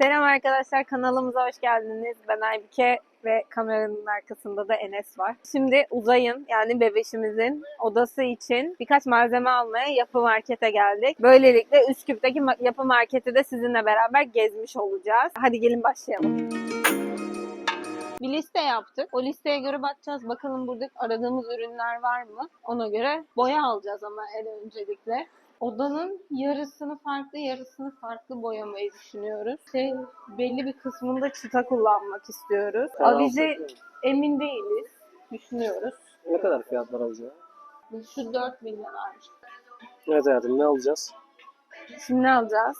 Selam arkadaşlar kanalımıza hoş geldiniz. Ben Aybike ve kameranın arkasında da Enes var. Şimdi Uzay'ın yani bebeşimizin odası için birkaç malzeme almaya yapı markete geldik. Böylelikle Üsküp'teki yapı marketi de sizinle beraber gezmiş olacağız. Hadi gelin başlayalım. Bir liste yaptık. O listeye göre bakacağız. Bakalım burada aradığımız ürünler var mı? Ona göre boya alacağız ama en öncelikle. Odanın yarısını farklı, yarısını farklı boyamayı düşünüyoruz. Şey, belli bir kısmında çıta kullanmak istiyoruz. Avize emin değiliz. Düşünüyoruz. Ne kadar fiyatlar alacağız? Şu 4000 liraymış. Evet hayatım ne alacağız? Şimdi ne alacağız?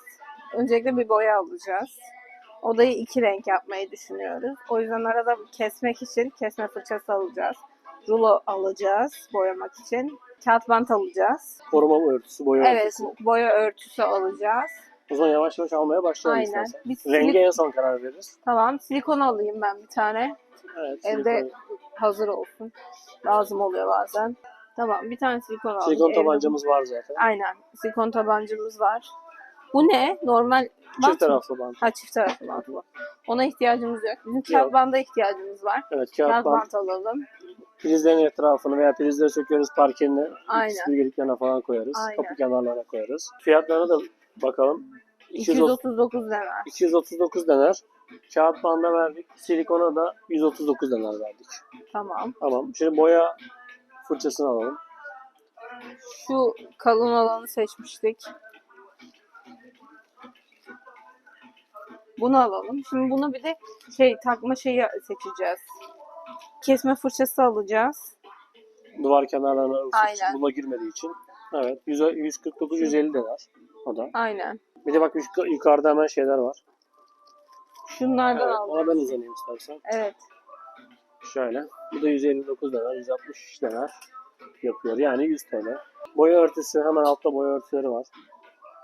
Öncelikle bir boya alacağız. Odayı iki renk yapmayı düşünüyoruz. O yüzden arada kesmek için kesme fırçası alacağız. Rulo alacağız boyamak için. Kağıt bant alacağız. Koruma örtüsü, boya Evet, örtüsü. boya örtüsü alacağız. O zaman yavaş yavaş almaya başlayalım Aynen. istersen. Bir Rengi silik- en son karar veririz. Tamam, silikon alayım ben bir tane. Evet. Evde silikon, hazır olsun. Lazım oluyor bazen. Tamam, bir tane silikon alayım. silikon Evde- tabancamız var zaten. Aynen, silikon tabancamız var. Bu ne? Normal bant Çift mı? taraflı bant. Ha çift taraflı bant bu. Ona ihtiyacımız yok. Bizim Yok. kağıt banda ihtiyacımız var. Evet Kağıt, kağıt bant. bant alalım. Prizlerin etrafını veya prizleri söküyoruz parkenine. Aynen. Süpürgeliklerine falan koyarız. Aynen. Kapı kenarlarına koyarız. Fiyatlarına da bakalım. 230 239 lira. 239 dener. Kağıt banda verdik. Silikona da 139 dener verdik. Tamam. Tamam. Şimdi boya fırçasını alalım. Şu kalın olanı seçmiştik. Bunu alalım. Şimdi bunu bir de şey takma şeyi seçeceğiz. Kesme fırçası alacağız. Duvar kenarlarına Aynen. bula girmediği için. Evet. 100 149 150 dener. O da. Aynen. Bir de bak yuk- yukarıda hemen şeyler var. Şunlardan Evet, aldım. ona ben uzanayım istersen. Evet. Şöyle. Bu da 159 dener, 160 dener yapıyor. Yani 100 TL. Boya örtüsü hemen altta boya örtüleri var.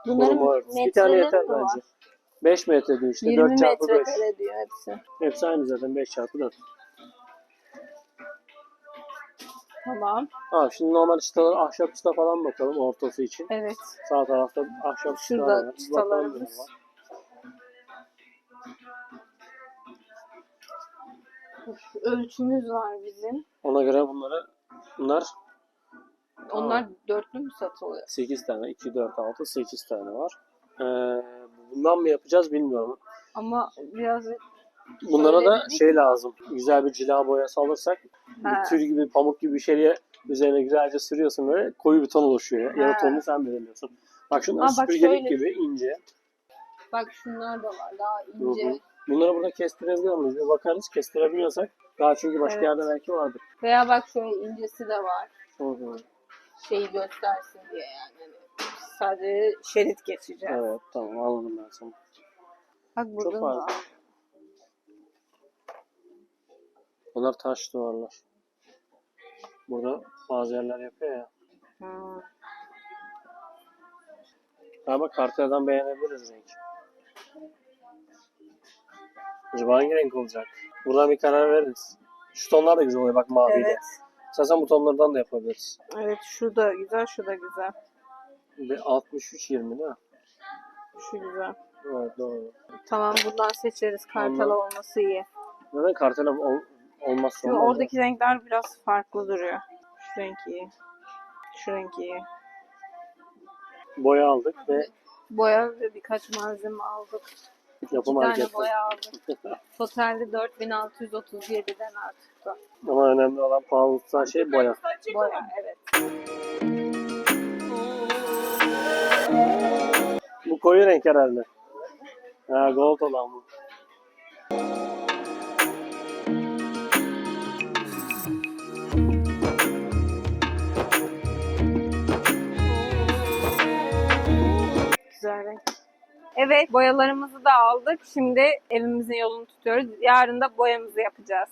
Koruma Bunların örtüsü. Bir tane metreleri yeter mi var? bence. 5 metre diyor işte. 20 4 çarpı 5. metrekare diyor hepsi. Hepsi aynı zaten 5 çarpı 4. Tamam. Ha, şimdi normal çıtalar, ahşap çıta falan bakalım ortası için. Evet. Sağ tarafta ahşap Şurada çıtalar var. Bakalım çıtalarımız. Ölçümüz var bizim. Ona göre bunları bunlar Onlar dörtlü mü satılıyor? 8 tane, 2, 4, 6, 8 tane var. Ee, bundan mı yapacağız bilmiyorum. Ama biraz Bunlara da şey lazım. Güzel bir cila boyası alırsak Ha. bir tür gibi pamuk gibi bir şeye üzerine güzelce sürüyorsun böyle koyu bir ton oluşuyor. Yarı tonunu sen belirliyorsun. Bak şunlar süpürgelik gibi ince. bak şunlar da var daha ince. hı. Bunları burada kestirebiliyor muyuz? Bir bakarız. Kestirebiliyorsak daha çünkü başka Evet. yerde belki vardır. Veya bak şöyle incesi de var. Hı hı. Şeyi göstersin diye yani. Hani Sadece şerit geçeceğiz. Evet tamam anladım ben sana. Bak burada da fazla. var. Bunlar taş duvarlar. Burada bazı yerler yapıyor ya. Ha bak kartelden beğenebiliriz renk. Acaba hangi renk olacak? Buradan bir karar veririz. Şu tonlar da güzel oluyor bak maviyle. Evet. İstersen bu tonlardan da yapabiliriz. Evet şu da güzel şu da güzel. Ve 63-20 değil mi? Şu güzel. Evet doğru. Tamam bundan seçeriz. Kartal Ondan- olması iyi. Neden kartel ol, olmazsa olmaz oradaki renkler biraz farklı duruyor. Şu renk iyi. Şu renk iyi. ya. Boya aldık ve Boya ve birkaç malzeme aldık. yapı İki tane boya aldık. Totalde 4637'den artık da. Ama önemli olan pahalı tutan şey boya. Boya evet. Bu koyu renk herhalde. Ha gold olan bu. Güzel renk. Evet boyalarımızı da aldık. Şimdi evimizin yolunu tutuyoruz. Yarın da boyamızı yapacağız.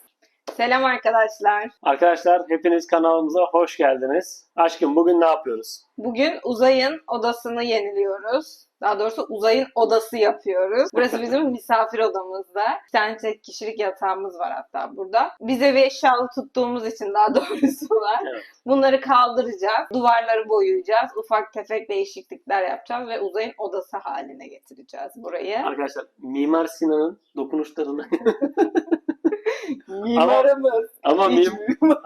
Selam arkadaşlar. Arkadaşlar hepiniz kanalımıza hoş geldiniz. Aşkım bugün ne yapıyoruz? Bugün Uzay'ın odasını yeniliyoruz. Daha doğrusu Uzay'ın odası yapıyoruz. Burası bizim misafir odamızda. Bir tane tek kişilik yatağımız var hatta burada. Biz evi eşyalı tuttuğumuz için daha doğrusu var. Evet. Bunları kaldıracağız. Duvarları boyayacağız. Ufak tefek değişiklikler yapacağız ve Uzay'ın odası haline getireceğiz burayı. Arkadaşlar Mimar Sinan'ın dokunuşlarını Mimarımız. ama Hiç mim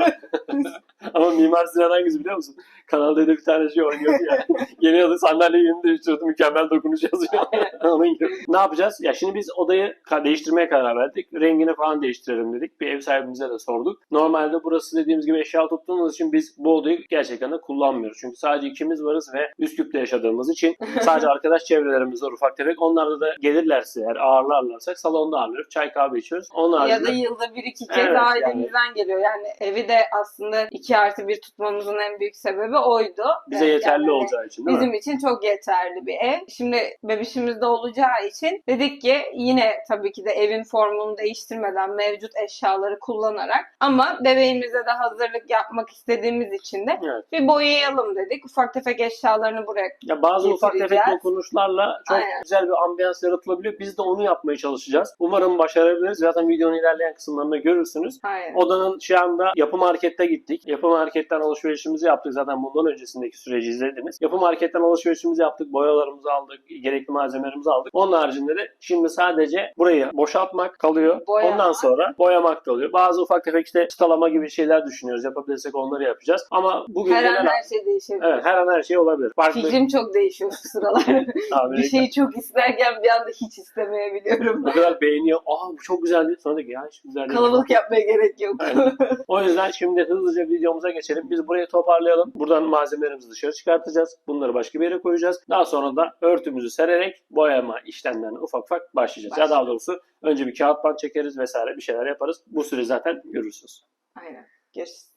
ama Mimar Sinan hangisi biliyor musun? Kanal D'de bir tane şey oynuyordu ya. Geliyordu sandalye yerini değiştiriyordu. Mükemmel dokunuş yazıyor. Onun gibi. Ne yapacağız? Ya şimdi biz odayı değiştirmeye karar verdik. Rengini falan değiştirelim dedik. Bir ev sahibimize de sorduk. Normalde burası dediğimiz gibi eşya tuttuğumuz için biz bu odayı gerçekten de kullanmıyoruz. Çünkü sadece ikimiz varız ve Üsküp'te yaşadığımız için sadece arkadaş çevrelerimiz var ufak tefek. Onlar da gelirlerse eğer ağırlarlarsak salonda ağırlıyoruz. Çay kahve içiyoruz. Onun Ya da yılda bir iki kez Evet, ailemizden geliyor. Yani evi de aslında iki artı bir tutmamızın en büyük sebebi oydu. bize Yani yeterli yani olacağı için değil Bizim mi? için çok yeterli bir ev. Şimdi bebişimiz de olacağı için dedik ki yine tabii ki de evin formunu değiştirmeden mevcut eşyaları kullanarak ama bebeğimize de hazırlık yapmak istediğimiz için de Evet. bir boyayalım dedik. Ufak tefek eşyalarını buraya Ya bazı ufak tefek dokunuşlarla çok Aynen. güzel bir ambiyans yaratılabiliyor. Biz de onu yapmaya çalışacağız. Umarım başarabiliriz. Zaten videonun ilerleyen kısımlarında görürsünüz. Aynen. Odanın şu anda yapı markette gittik. Yapı marketten alışverişimizi yaptık. Zaten bundan öncesindeki süreci izlediniz. Yapı marketten alışverişimizi yaptık. Boyalarımızı aldık. Gerekli malzemelerimizi aldık. Onun haricinde de şimdi sadece burayı boşaltmak kalıyor. Boyamak. Ondan sonra boyamak kalıyor. Bazı ufak tefek işte çıtalama gibi şeyler düşünüyoruz. Yapabilirsek onları yapacağız. Ama bugün Her an her şey değişebilir. Evet her an her şey olabilir. Farklı Fikrim çok değişiyor şu sıralar. bir şeyi çok isterken bir anda hiç istemeyebiliyorum. o kadar beğeniyor. Aa bu çok. Sonra diyor ki ya hiç güzel değil. Kalabalık yapmaya gerek yok. Evet. O yüzden şimdi hızlıca videomuza geçelim. Biz burayı toparlayalım. Buradan malzemelerimizi dışarı çıkartacağız. Bunları başka bir yere koyacağız. Daha sonra da örtümüzü sererek boyama işlemlerine ufak ufak başlayacağız. Ya daha doğrusu önce bir kağıt bant çekeriz vesaire bir şeyler yaparız. Bu süre zaten görürsünüz. Aynen. Görüşürüz.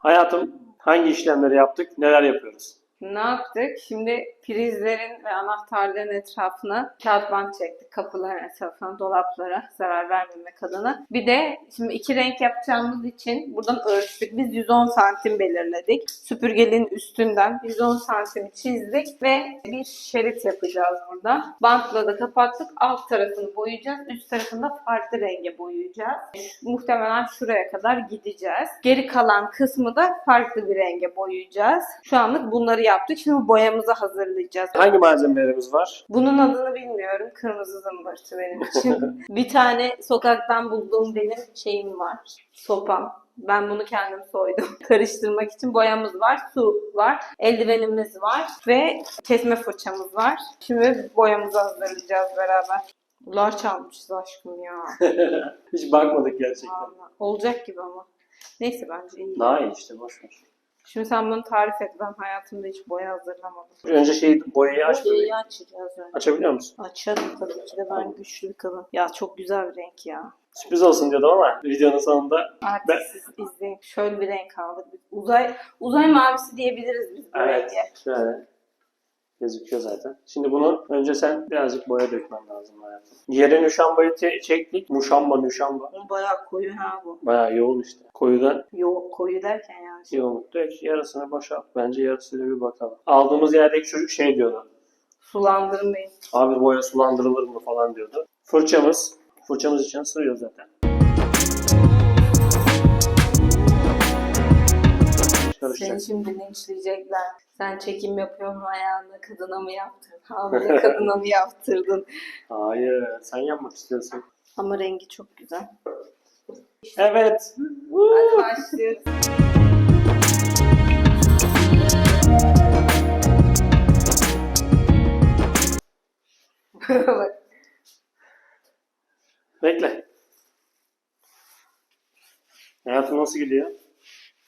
Hayatım hangi işlemleri yaptık? Neler yapıyoruz? Ne yaptık? Şimdi prizlerin ve anahtarların etrafına kağıt bant çektik. Kapıların etrafına, dolaplara zarar vermemek adına. Bir de şimdi iki renk yapacağımız için buradan ölçtük. Biz 110 santim belirledik. Süpürgenin üstünden 110 santim çizdik ve bir şerit yapacağız burada. Bantla da kapattık. Alt tarafını boyayacağız. Üst tarafını da farklı renge boyayacağız. Muhtemelen şuraya kadar gideceğiz. Geri kalan kısmı da farklı bir renge boyayacağız. Şu anlık bunları yaptık. Şimdi boyamızı hazırlayacağız. Hangi malzemelerimiz var? Bunun adını bilmiyorum. Kırmızı zımbırtı benim için. bir tane sokaktan bulduğum benim şeyim var. Sopam. Ben bunu kendim soydum. Karıştırmak için boyamız var, su var, eldivenimiz var ve kesme fırçamız var. Şimdi boyamızı hazırlayacağız beraber. Bunlar çalmışız aşkım ya. Hiç bakmadık gerçekten. Vallahi. Olacak gibi ama. Neyse bence iyi. Daha iyi işte boş ver. Şimdi sen bunu tarif et. Ben hayatımda hiç boya hazırlamadım. Önce şey boyayı aç. Boyayı açacağız önce. Açabiliyor musun? Açarım tabii ki de ben güçlü bir kadın. Ya çok güzel bir renk ya. Sürpriz olsun diyordum ama videonun sonunda Artık Ben- siz izleyin. Şöyle bir renk aldık. Uzay uzay mavisi diyebiliriz biz bu Evet. renge. Şöyle gözüküyor zaten. Şimdi bunu önce sen birazcık boya dökmen lazım hayatım. Yere nüşambayı te- çektik. Muşamba nüşamba. Bu bayağı koyu ha bu. Bayağı yoğun işte. Koyudan Yo, koyu derken yani. şey- yoğun. Dök yarısını boşalt. Bence yarısıyla bir bakalım. Aldığımız yerdeki çocuk şey diyordu. Sulandırmayın. Abi boya sulandırılır mı falan diyordu. Fırçamız. Fırçamız için sığıyor zaten. Seni Karışacak. şimdi linçleyecekler. Sen çekim yapıyorsun ayağını kadına mı yaptın? Hamile kadına mı yaptırdın? Hayır. Sen yapmak istiyorsun. Ama rengi çok güzel. Evet. Hadi başlıyoruz. Bekle. Hayatım nasıl gidiyor?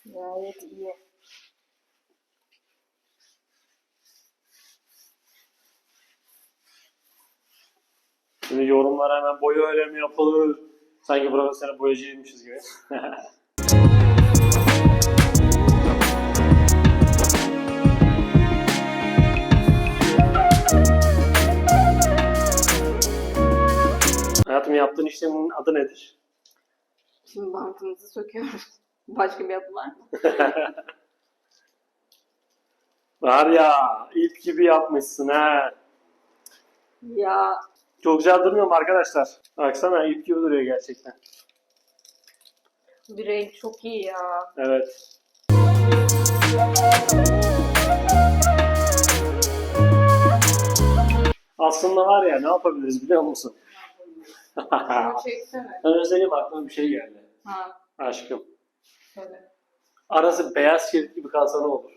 Gayet iyi. Şimdi yorumlara hemen boya öyle mi yapılır? Sanki profesyonel boyacıymışız gibi. Hayatım yaptığın işlemin adı nedir? Şimdi bantımızı söküyoruz. Başka bir yapı var mı? Var ya ip gibi yapmışsın ha. Ya Çok güzel durmuyor mu arkadaşlar? Baksana ip gibi duruyor gerçekten. bir renk çok iyi ya. Evet. Aslında var ya ne yapabiliriz biliyor musun? Şunu çeksene. ben aklıma bir şey geldi. Ha, Aşkım. Şöyle. Arası beyaz şerit gibi kalsa ne olur?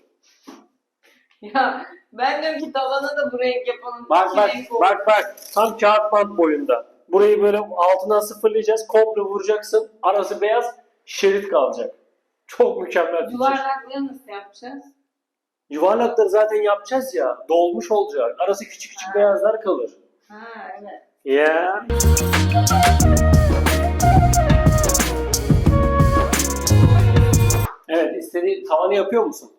Ya ben diyorum ki tavana da bu renk yapalım. Bak bak renk bak bak tam kağıt bant boyunda. Burayı böyle altından sıfırlayacağız. Komple vuracaksın. Arası beyaz şerit kalacak. Çok mükemmel fikir. Yuvarlakları nasıl yapacağız? Yuvarlakları zaten yapacağız ya. Dolmuş olacak. Arası küçük küçük Ha. beyazlar kalır. Ha evet. Ya. Evet istediğin tavanı yapıyor musun?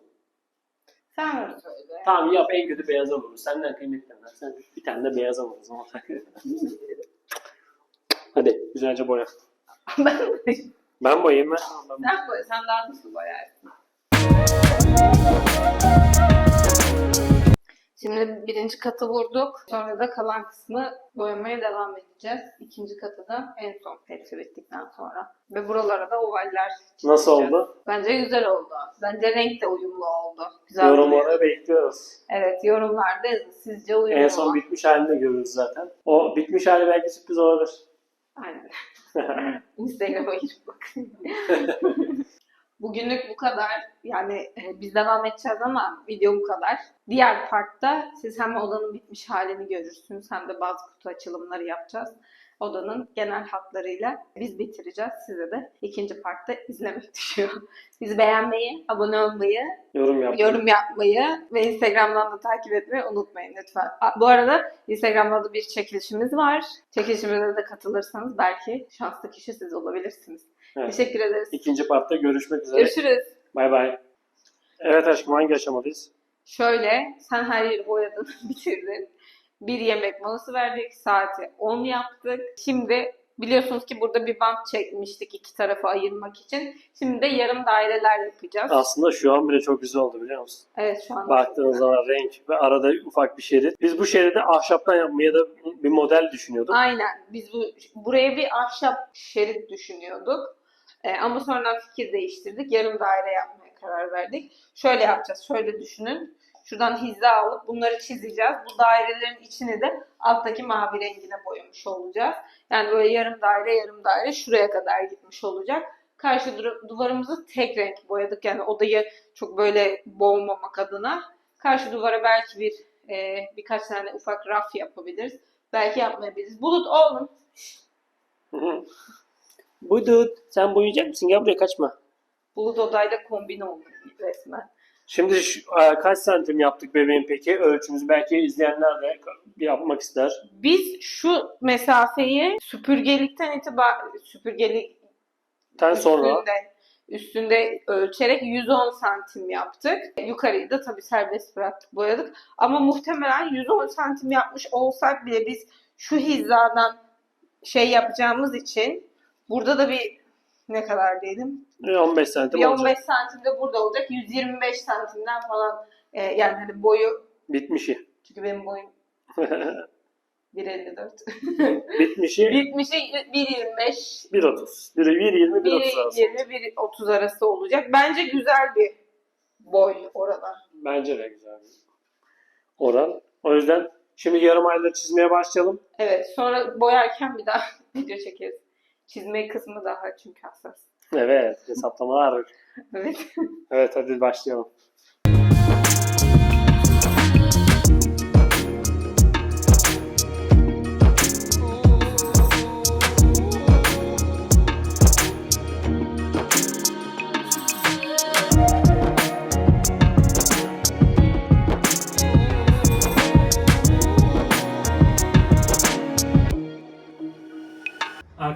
Sen söyle. Tamam yap en kötü beyaza vurur. Senden kıymetlenmez. Sen bir tane de beyaza vurur. Hadi güzelce boya. Ben- Ben boyayayım ben. Ben- sen boya, sen daha hızlı boyarsın. Şimdi birinci katı vurduk. Sonra da kalan kısmı boyamaya devam edeceğiz. İkinci katı da en son hepsi bittikten sonra. Ve buralara da ovaller Nasıl çizeceğiz. oldu? Bence güzel oldu. Bence renk de uyumlu oldu. Güzel duruyor. Yorumları bekliyoruz. Evet yorumlarda yazın. Sizce uyumlu En son mu? bitmiş halini görürüz zaten. O bitmiş hali belki sürpriz olabilir. Aynen. Instagram'a girip bakın. Bugünlük bu kadar. Yani e, biz devam edeceğiz ama video bu kadar. Diğer partta siz hem odanın bitmiş halini görürsünüz hem de bazı kutu açılımları yapacağız. Odanın genel hatlarıyla biz bitireceğiz. Size de ikinci partta izlemek düşüyor. Bizi beğenmeyi, abone olmayı, Yorum yap. yorum yapmayı ve Instagram'dan da takip etmeyi unutmayın lütfen. Bu arada Instagram'da da bir çekilişimiz var. Çekilişimize de katılırsanız belki şanslı kişi siz olabilirsiniz. Evet. Teşekkür ederiz. İkinci partta görüşmek üzere. Görüşürüz. Bay bay. Evet aşkım hangi aşamadayız? Şöyle, sen her yeri boyadın, bitirdin. Bir yemek molası verdik, saati 10 yaptık. Şimdi biliyorsunuz ki burada bir bant çekmiştik iki tarafa ayırmak için. Şimdi de yarım daireler yapacağız. Aslında şu an bile çok güzel oldu biliyor musun? Evet şu an. Baktığınız zaman renk ve arada ufak bir şerit. Biz bu şeridi ahşaptan yapmaya da bir model düşünüyorduk. Aynen. Biz bu buraya bir ahşap şerit düşünüyorduk. Ee, ama sonradan fikir değiştirdik. Yarım daire yapmaya karar verdik. Şöyle yapacağız. Şöyle düşünün. Şuradan hiza alıp bunları çizeceğiz. Bu dairelerin içini de alttaki mavi rengine boyamış olacağız. Yani böyle yarım daire yarım daire şuraya kadar gitmiş olacak. Karşı du- duvarımızı tek renk boyadık. Yani odayı çok böyle boğmamak adına. Karşı duvara belki bir e, birkaç tane ufak raf yapabiliriz. Belki yapmayabiliriz. Bulut oğlum. Budut sen boyayacak mısın? Gel buraya kaçma. Bulut odayla kombin oldu resmen. Şimdi şu, e, kaç santim yaptık bebeğin peki? Ölçümüzü belki izleyenler de yapmak ister. Biz şu mesafeyi süpürgelikten itibaren süpürgelik Ten sonra üstünde, üstünde ölçerek 110 santim yaptık. Yukarıyı da tabii serbest bıraktık, boyadık. Ama muhtemelen 110 santim yapmış olsak bile biz şu hizadan şey yapacağımız için burada da bir ne kadar diyelim? e, 15 santim Bir olacak. 15 santim de burada olacak. 125 santimden falan e, yani hani boyu Bitmişi. çünkü benim boyum 1.54. Bitmişi Bitmişi 1.25 1.30. 1.20 1.30 arası. 1.20 1.30 arası olacak. Bence güzel bir boy oralar. Bence de güzel bir oran. O yüzden şimdi yarım ayları çizmeye başlayalım. Evet sonra boyarken bir daha video çekeriz. Çizme kısmı daha çünkü hassas. Evet hesaplamalar. Evet. Evet hadi başlayalım.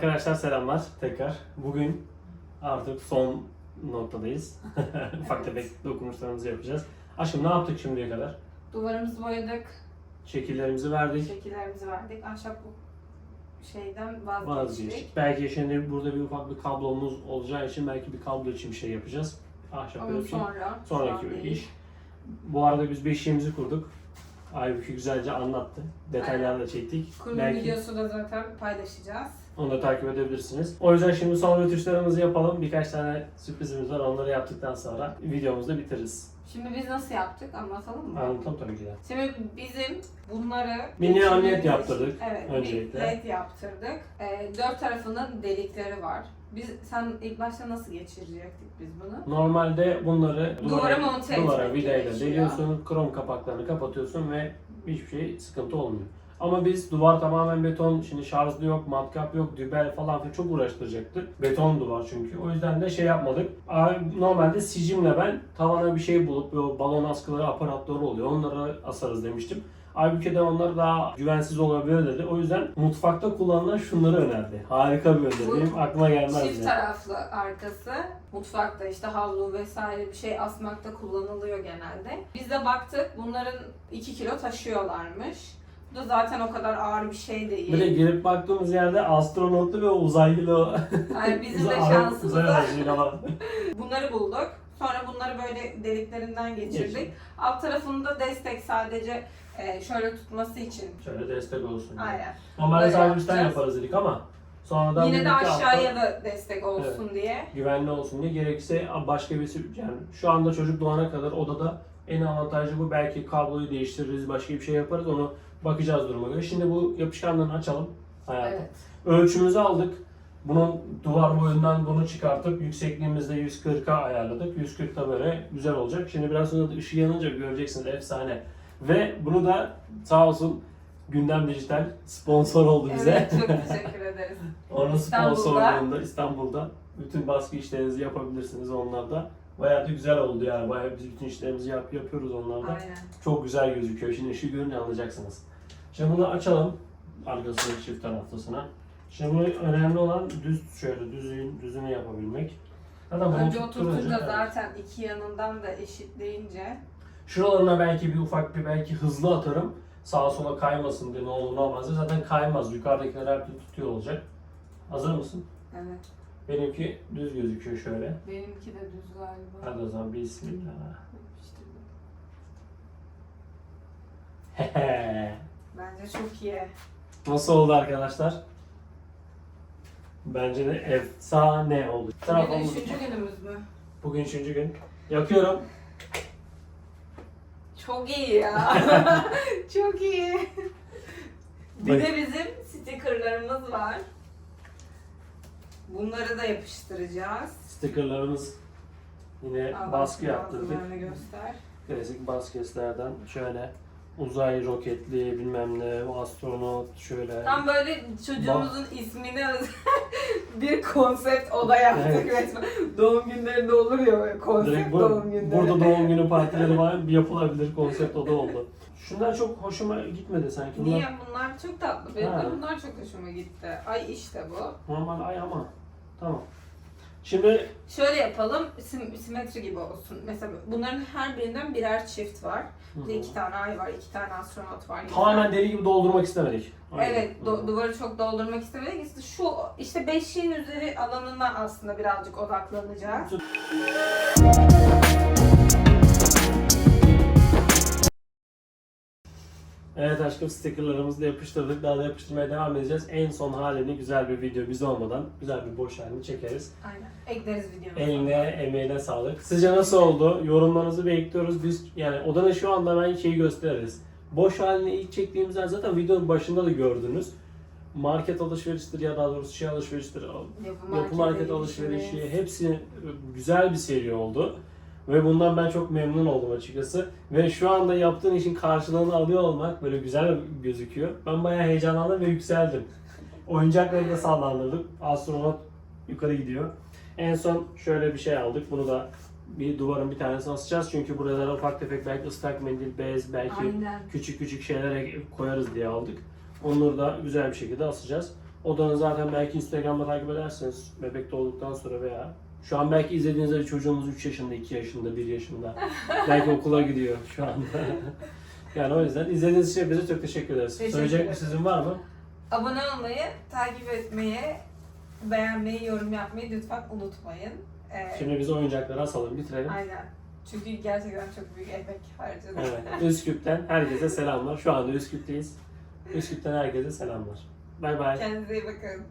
Arkadaşlar selamlar tekrar. Bugün artık son noktadayız. Ufak tefek dokunuşlarımızı yapacağız. Aşkım ne yaptık şimdiye kadar? Duvarımızı boyadık. Şekillerimizi verdik. Şekillerimizi verdik. Ahşap bu. şeyden vazgeçtik. Vazgeçtik. Belki şimdi burada bir ufak bir kablomuz olacağı için belki bir kablo için bir şey yapacağız. Ahşap Onu için. sonra. Sonraki bir iş. Bu arada biz beşiğimizi kurduk. Aybüke güzelce anlattı. Detaylarla da çektik. Kurulum Belki videosu da zaten paylaşacağız. Onu da takip edebilirsiniz. O yüzden şimdi son rötuşlarımızı yapalım. Birkaç tane sürprizimiz var. Onları yaptıktan sonra videomuzu bitiririz. Şimdi biz nasıl yaptık anlatalım mı? Anlatalım tabii ki de. Şimdi bizim bunları Mini için- yaptırdık Evet, öncelikle. led yaptırdık. Ee, dört tarafının delikleri var. Biz sen ilk başta nasıl geçirecektik biz bunu? Normalde bunları Duvara monte duvara vidayla deliyorsun, krom kapaklarını kapatıyorsun ve hiçbir şey sıkıntı olmuyor. Ama biz duvar tamamen beton, şimdi şarjlı yok, matkap yok, dübel falan filan çok uğraştıracaktı. Beton duvar çünkü. O yüzden de şey yapmadık. Normalde sicimle ben tavana bir şey bulup böyle balon askıları aparatları oluyor. Onları asarız demiştim. Aybüke de onlar daha güvensiz olabilir dedi. O yüzden mutfakta kullanılan şunları önerdi. Harika bir öneri. Benim aklıma gelmez. Çift taraflı arkası. Mutfakta işte havlu vesaire bir şey asmakta kullanılıyor genelde. Biz de baktık bunların 2 kilo taşıyorlarmış. Da zaten o kadar ağır bir şey değil. Bir de girip baktığımız yerde astronotlu ve uzaylı Yani bizim de aracıyla var. bunları bulduk. Sonra bunları böyle deliklerinden geçirdik. Geçirdik. Alt tarafında destek sadece e, şöyle tutması için. Şöyle destek olsun. Aynen. Normalde sadece üstten yapacağız. yaparız dedik ama sonradan Yine de aşağıya da destek olsun diye. güvenli olsun diye gerekirse başka bir yani şu anda çocuk doğana kadar odada en avantajlı bu. Belki kabloyu değiştiririz, başka bir şey yaparız. Onu bakacağız duruma göre. Şimdi bu yapışkanlarını açalım. Hayatım. Evet. Ölçümüzü aldık. Bunun duvar boyundan bunu çıkartıp yüksekliğimizde 140'a ayarladık. 140'ta böyle güzel olacak. Şimdi biraz sonra da ışığı yanınca göreceksiniz efsane. Ve bunu da sağ olsun Gündem Dijital sponsor oldu bize. Evet çok teşekkür ederiz. Onun sponsorluğunda İstanbul'da bütün baskı işlerinizi yapabilirsiniz onlarda. Bayağı da güzel oldu yani. Bayağı biz bütün işlerimizi yap, yapıyoruz onlarda. Aynen. Çok güzel gözüküyor. Şimdi ışığı görünce anlayacaksınız. Şimdi bunu açalım. Arkasını çift taraftasına. Şimdi bu önemli olan düz şöyle düzün düzünü yapabilmek. Zaten Önce oturtunca zaten iki yanından da eşitleyince Şuralarına belki bir ufak bir belki hızlı atarım. Sağa sola kaymasın diye ne olur ne olmaz diye. Zaten kaymaz. Yukarıdakiler her türlü tutuyor olacak. Hazır mısın? evet. Benimki düz gözüküyor şöyle. Benimki de düz galiba. Hadi o zaman bismillah. Yapıştırdım. Bence çok iyi. Nasıl oldu arkadaşlar? Bence de efsane oldu. Bugün Telefonumuz- üçüncü günümüz mü? Bugün üçüncü gün. Yakıyorum. Çok iyi ya. çok iyi. Bir de bizim stickerlarımız var. Bunları da yapıştıracağız. Stickerlarımız yine Al, baskı yaptırdık. bazılarını göster. Klasik basketlerden şöyle uzay roketli bilmem ne astronot şöyle. Tam böyle çocuğumuzun ismini özel bir konsept oda yaptık Evet. resmen. Doğum günlerinde olur ya böyle konsept Direkt bu, doğum günleri. burada doğum günü partileri var bir yapılabilir konsept oda oldu. Şunlar çok hoşuma gitmedi sanki. Bunlar Niye? Bunlar çok tatlı. Benim Ha. de bunlar çok hoşuma gitti. Ay işte bu. normal ay ama. Tamam. Şimdi Şöyle yapalım, sim- simetri gibi olsun. Mesela bunların her birinden birer çift var. Bir de iki tane ay var, iki tane astronot var. tamamen deli gibi doldurmak istemedik. Aynen. Evet, do- duvarı çok doldurmak istemedik. İşte şu, işte beşiğin üzeri alanına aslında birazcık odaklanacağız. Evet aşkım stickerlarımızı da yapıştırdık. Daha da yapıştırmaya devam edeceğiz. En son halini güzel bir video biz olmadan güzel bir boş halini çekeriz. Aynen. Ekleriz videomuza. Eline, emeğine sağlık. Sizce nasıl oldu? Yorumlarınızı bekliyoruz. Biz yani odanın şu anda ben şeyi gösteririz. Boş halini ilk çektiğimizde zaten videonun başında da gördünüz. Market alışveriştir ya daha doğrusu şey alışveriştir. Yapı Yapı market alışverişi hepsi güzel bir seri oldu. Ve bundan ben çok memnun oldum açıkçası. Ve şu anda yaptığın işin karşılığını alıyor olmak böyle güzel gözüküyor. Ben bayağı heyecanlandım ve yükseldim. Oyuncakları da sallandırdık. Astronot yukarı gidiyor. En son şöyle bir şey aldık. Bunu da bir duvarın bir tanesine asacağız. Çünkü buralara ufak tefek belki ıslak mendil, bez, belki Aynen. küçük küçük şeylere koyarız diye aldık. Onları da güzel bir şekilde asacağız. Odanı zaten belki Instagram'da takip ederseniz bebek doğduktan sonra veya şu an belki izlediğinizde çocuğumuz 3 yaşında, 2 yaşında, 1 yaşında. belki okula gidiyor şu anda. yani o yüzden izlediğiniz için bize çok teşekkür ederiz. Teşekkür Söyleyecek bir sizin var mı? Abone olmayı, takip etmeyi, beğenmeyi, yorum yapmayı lütfen unutmayın. Ee, Şimdi biz oyuncakları asalım bitirelim. Aynen. Çünkü gerçekten çok büyük emek harcadık. Evet. Üsküp'ten herkese selamlar. Şu anda Üsküp'teyiz. Üsküp'ten herkese selamlar. Bay bay. Kendinize iyi bakın.